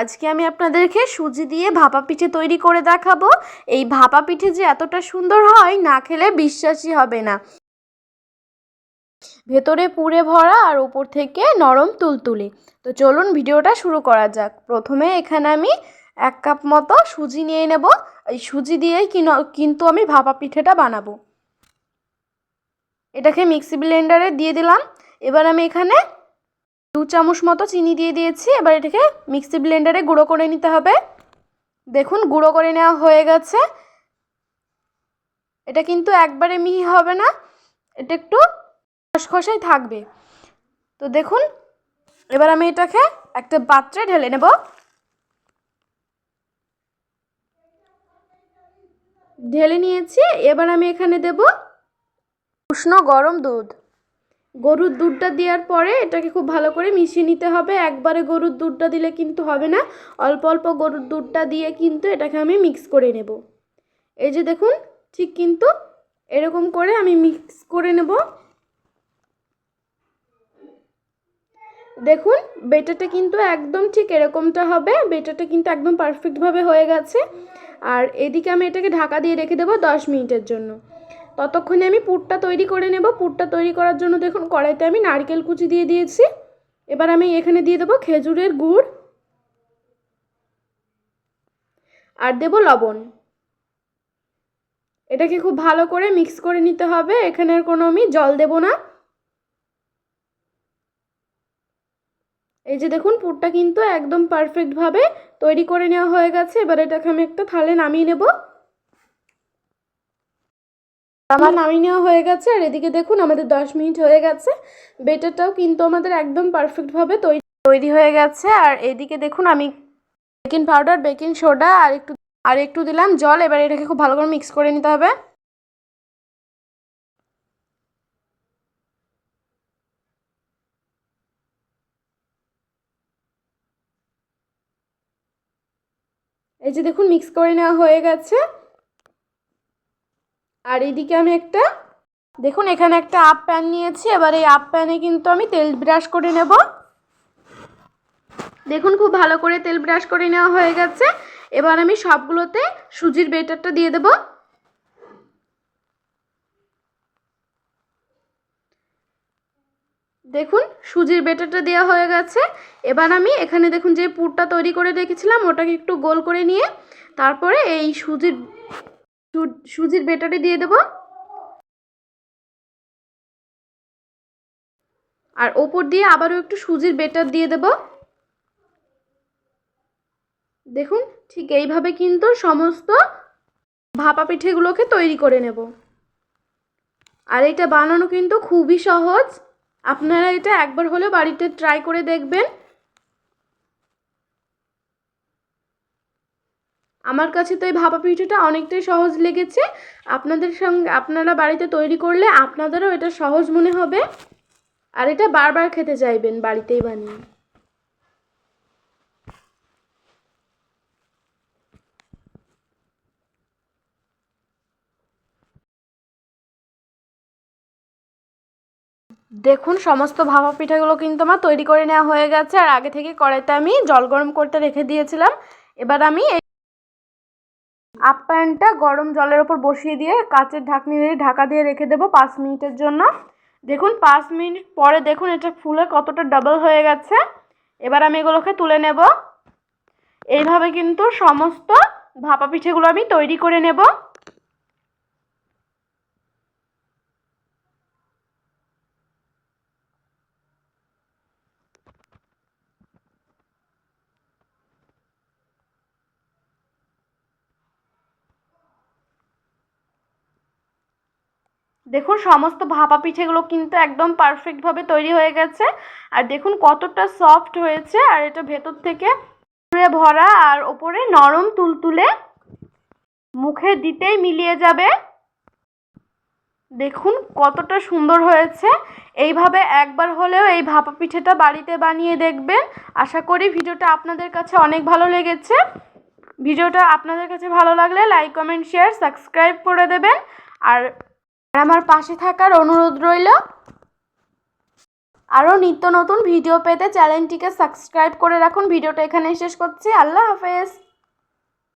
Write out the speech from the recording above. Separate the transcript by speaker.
Speaker 1: আজকে আমি আপনাদেরকে সুজি দিয়ে ভাপা পিঠে তৈরি করে দেখাবো। এই ভাপা পিঠে যে এতটা সুন্দর হয়, না খেলে বিশ্বাসই হবে না। ভেতরে পুরে ভরা আর উপর থেকে নরম তুলতুলে। তো চলুন ভিডিওটা শুরু করা যাক। প্রথমে এখানে আমি এক কাপ মতো সুজি নিয়ে নেব। এই সুজি দিয়েই কিন্তু আমি ভাপা পিঠেটা বানাবো। এটাকে মিক্সি ব্লেন্ডারে দিয়ে দিলাম। এবার আমি এখানে দু চামচ মতো চিনি দিয়ে দিয়েছি। এবার এটাকে মিক্সি ব্লেন্ডারে গুঁড়ো করে নিতে হবে। দেখুন, গুঁড়ো করে নেওয়া হয়ে গেছে। এটা কিন্তু একবারে মিহি হবে না। এটা একটু খসখসাই থাকবে। তো দেখুন, এবার আমি এটাকে একটা পাত্রে ঢেলে নেব। ঢেলে নিয়েছি। এবার আমি এখানে দেব উষ্ণ গরম দুধ। গরুর দুধটা দেওয়ার পরে এটাকে খুব ভালো করে মিশিয়ে নিতে হবে। একবারে গরুর দুধটা দিলে কিন্তু হবে না। অল্প অল্প গরুর দুধটা দিয়ে কিন্তু এটাকে আমি মিক্স করে নেব। এই যে দেখুন, ঠিক কিন্তু এরকম করে আমি মিক্স করে নেব। দেখুন বেটারটা কিন্তু একদম ঠিক এরকমটা হবে। বেটারটা কিন্তু একদম পারফেক্টভাবে হয়ে গেছে। আর এদিকে আমি এটাকে ঢাকা দিয়ে রেখে দেবো দশ মিনিটের জন্য। ততক্ষণে আমি পুরটা তৈরি করে নেব। পুরটা তৈরি করার জন্য দেখুন, কড়াইতে আমি নারকেল কুচি দিয়ে দিয়েছি। এবার আমি এখানে দিয়ে দেবো খেজুরের গুড় আর দেব লবণ। এটাকে খুব ভালো করে মিক্স করে নিতে হবে। এখানের কোনো আমি জল দেব না। এই যে দেখুন, পুরটা কিন্তু একদম পারফেক্টভাবে তৈরি করে নেওয়া হয়ে গেছে। এবার এটাকে আমি একটা থালে নামিয়ে নেব। আমার নামিয়ে নেওয়া হয়ে গেছে, আর এদিকে দেখুন আমাদের দশ মিনিট হয়ে গেছে। বেটারটাও কিন্তু আমাদের একদম পারফেক্টভাবে তৈরি তৈরি হয়ে গেছে। আর এদিকে দেখুন আমি বেকিং পাউডার বেকিং সোডা আর একটু আর একটু দিলাম জল। এবার এটাকে খুব ভালো করে মিক্স করে নিতে হবে। এই যে দেখুন মিক্স করে নেওয়া হয়ে গেছে। আর এদিকে আমি একটা, দেখুন এখানে একটা আপ প্যান নিয়েছি, এবার এই আপ প্যানে কিন্তু আমি তেল ব্রাশ করে নেব। দেখুন খুব ভালো করে তেল ব্রাশ করে নেওয়া হয়ে গেছে। এবার আমি সবগুলোতে সুজির বেটারটা দিয়ে দেব। দেখুন সুজির বেটারটা দেওয়া হয়ে গেছে। এবার আমি এখানে দেখুন যে পুরটা তৈরি করে রেখেছিলাম, ওটাকে একটু গোল করে নিয়ে, তারপরে এই সুজির সুজির বেটারে দিয়ে দেব। আর ওপর দিয়ে আবারও একটু সুজির বেটার দিয়ে দেব। দেখুন, ঠিক এইভাবে কিন্তু সমস্ত ভাপা পিঠেগুলোকে তৈরি করে নেব। আর এটা বানানো কিন্তু খুবই সহজ। আপনারা এটা একবার হলেও বাড়িতে ট্রাই করে দেখবেন। আমার কাছে তো এই ভাপা পিঠেটা অনেকটাই সহজ লেগেছে। আপনাদের সঙ্গে, আপনারা বাড়িতে তৈরি করলে আপনাদেরও এটা সহজ মনে হবে। আর এটা বারবার খেতে চাইবেন বাড়িতেই বানিয়ে। দেখুন, সমস্ত ভাপা পিঠাগুলো কিন্তু আমার তৈরি করে নেওয়া হয়ে গেছে। আর আগে থেকে কড়াইতে আমি জল গরম করতে রেখে দিয়েছিলাম। এবার আমি আপ্যায়নটা গরম জলের ওপর বসিয়ে দিয়ে কাচের ঢাকনি দিয়ে ঢাকা দিয়ে রেখে দেবো পাঁচ মিনিটের জন্য। দেখুন, পাঁচ মিনিট পরে দেখুন এটা ফুলে কতটা ডাবল হয়ে গেছে। এবার আমি এগুলোকে তুলে নেব। এইভাবে কিন্তু সমস্ত ভাপা পিঠেগুলো আমি তৈরি করে নেব। দেখুন, সমস্ত ভাপা পিঠেগুলো কিন্তু একদম পারফেক্টভাবে তৈরি হয়ে গেছে। আর দেখুন, কতটা সফট হয়েছে। আর এটা ভেতর থেকে ভরা আর ওপরে নরম তুলতুলে মুখে দিতেই মিলিয়ে যাবে। দেখুন, কতটা সুন্দর হয়েছে। এইভাবে একবার হলেও এই ভাপা পিঠেটা বাড়িতে বানিয়ে দেখবেন। আশা করি ভিডিওটা আপনাদের কাছে অনেক ভালো লেগেছে। ভিডিওটা আপনাদের কাছে ভালো লাগলে লাইক কমেন্ট শেয়ার সাবস্ক্রাইব করে দেবেন। আর আমার পাশে থাকার অনুরোধ রইল, আরও নিত্য নতুন ভিডিও পেতে চ্যানেলটিকে সাবস্ক্রাইব করে রাখুন। ভিডিওটা এখানে শেষ করছি। আল্লাহ হাফেজ।